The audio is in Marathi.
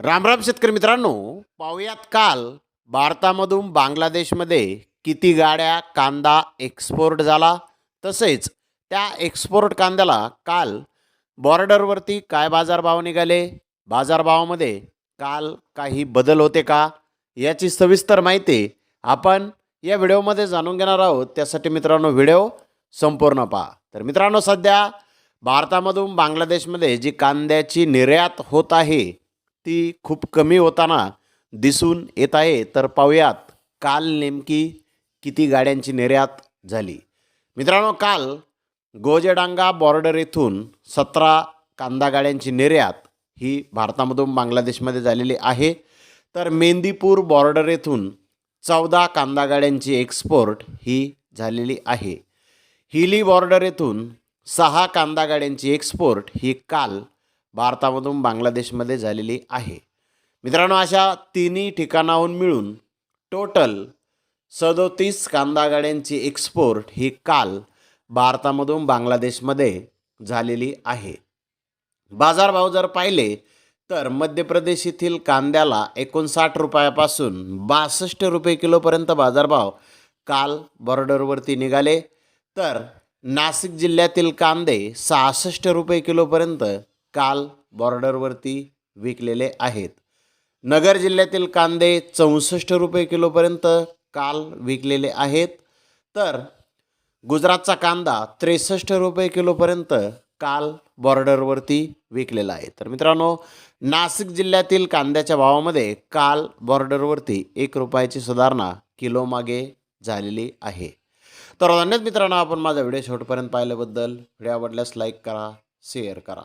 रामराम शेतकरी मित्रांनो पाहुयात काल भारतामधून बांगलादेशमध्ये किती गाड्या कांदा एक्सपोर्ट झाला? तसेच त्या एक्सपोर्ट कांद्याला काल बॉर्डरवरती काय बाजारभाव निघाले? बाजारभावामध्ये काल काही बदल होते का? याची सविस्तर माहिती आपण या व्हिडिओमध्ये जाणून घेणार आहोत. त्यासाठी मित्रांनो व्हिडिओ संपूर्ण पहा. तर मित्रांनो सध्या भारतामधून बांगलादेशमध्ये जी कांद्याची निर्यात होत आहे ती खूप कमी होताना दिसून येत आहे. तर पाहूयात काल नेमकी किती गाड्यांची निर्यात झाली? मित्रांनो काल गोजेडांगा बॉर्डर येथून सतरा कांदा गाड्यांची निर्यात ही भारतामधून बांगलादेशमध्ये झालेली आहे. तर मेंदीपूर बॉर्डर येथून चौदा कांदा गाड्यांची एक्सपोर्ट ही झालेली आहे. हिली बॉर्डर येथून सहा कांदा गाड्यांची एक्सपोर्ट ही काल भारतामधून बांगलादेशमध्ये झालेली आहे. मित्रांनो अशा तिन्ही ठिकाणाहून मिळून टोटल सदोतीस कांदा गाड्यांची एक्सपोर्ट ही काल भारतामधून बांगलादेशमध्ये झालेली आहे. बाजारभाव जर पाहिले तर मध्य प्रदेश येथील कांद्याला एकोणसाठ रुपयापासून बासष्ट रुपये किलोपर्यंत बाजारभाव काल बॉर्डरवरती निघाले. तर नाशिक जिल्ह्यातील कांदे सहासष्ट रुपये किलोपर्यंत काल बॉर्डरवरती विकलेले आहेत. नगर जिल्ह्यातील कांदे चौसष्ट रुपये किलोपर्यंत काल विकलेले आहेत. तर गुजरातचा कांदा त्रेसष्ट रुपये किलोपर्यंत काल बॉर्डरवरती विकलेला आहे. तर मित्रांनो नाशिक जिल्ह्यातील कांद्याच्या भावामध्ये काल बॉर्डरवरती एक रुपयाची सुधारणा किलोमागे झालेली आहे. तर धन्यवाद मित्रांनो आपण माझा व्हिडिओ शेवटपर्यंत पाहिल्याबद्दल व्हिडिओ आवडल्यास लाईक करा शेअर करा.